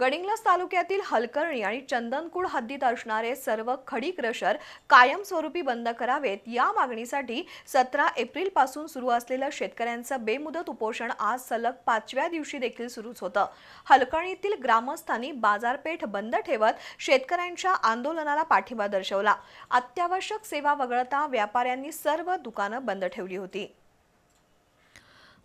गडिंग्लस तालुक्यातील हलकर्णी आणि चंदनकूड हद्दीत असणारे सर्व खडी क्रशर कायमस्वरूपी बंद करावेत. या मागणीसाठी सतरा एप्रिलपासून सुरू असलेलं शेतकऱ्यांचं बेमुदत उपोषण आज सलग पाचव्या दिवशी देखील सुरूच होतं. हलकर्णीतील ग्रामस्थांनी बाजारपेठ बंद ठेवत शेतकऱ्यांच्या आंदोलनाला पाठिंबा दर्शवला. अत्यावश्यक सेवा वगळता व्यापाऱ्यांनी सर्व दुकानं बंद ठेवली होती.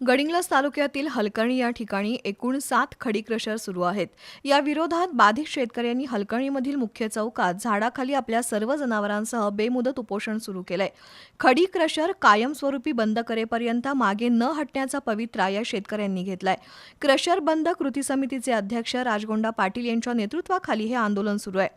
गडिंग्लस तालुक्यातील हलकणी या ठिकाणी एकूण सात खडी क्रशर सुरू आहेत. या विरोधात बाधित शेतकऱ्यांनी हलकर्णीमधील मुख्य चौकात झाडाखाली आपल्या सर्व जनावरांसह बेमुदत उपोषण सुरू केलंय. खडी क्रशर कायमस्वरूपी बंद करेपर्यंत मागे न हटण्याचा पवित्रा या शेतकऱ्यांनी घेतलाय. क्रशर बंद कृती समितीचे अध्यक्ष राजगोंडा पाटील यांच्या नेतृत्वाखाली हे आंदोलन सुरू आहे.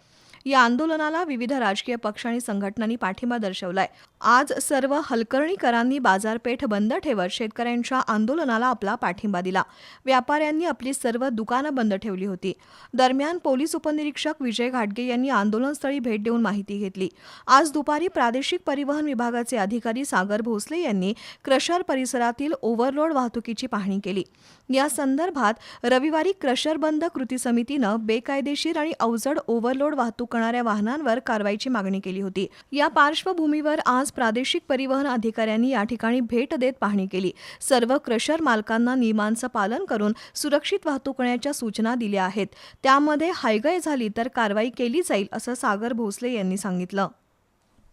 या आंदोलनाला विविध राजकीय पक्ष आणि संघटनांनी पाठिंबा दर्शवलाय. आज सर्व हलकर्णीकरांनी बाजारपेठ बंद ठेवत शेतकऱ्यांच्या आंदोलनाला आपला पाठिंबा दिला. व्यापाऱ्यांनी आपली सर्व दुकानं बंद ठेवली होती. दरम्यान पोलीस उपनिरीक्षक विजय घाटगे यांनी आंदोलनस्थळी भेट देऊन माहिती घेतली. आज दुपारी प्रादेशिक परिवहन विभागाचे अधिकारी सागर भोसले यांनी क्रशर परिसरातील ओव्हरलोड वाहतुकीची पाहणी केली. या संदर्भात रविवारी क्रशर बंद कृती समितीनं बेकायदेशीर आणि अवजड ओव्हरलोड वाहतूक करणाऱ्या वाहनांवर कारवाईची मागणी केली होती. या पार्श्वभूमीवर आज प्रादेशिक परिवहन अधिकाऱ्यांनी या ठिकाणी भेट देत पाहणी केली. सर्व क्रशर मालकांना नियमांचं पालन करून सुरक्षित वाहतूक करण्याच्या सूचना दिल्या आहेत. त्यामध्ये हायगय झाली तर कारवाई केली जाईल असं सागर भोसले यांनी सांगितलं.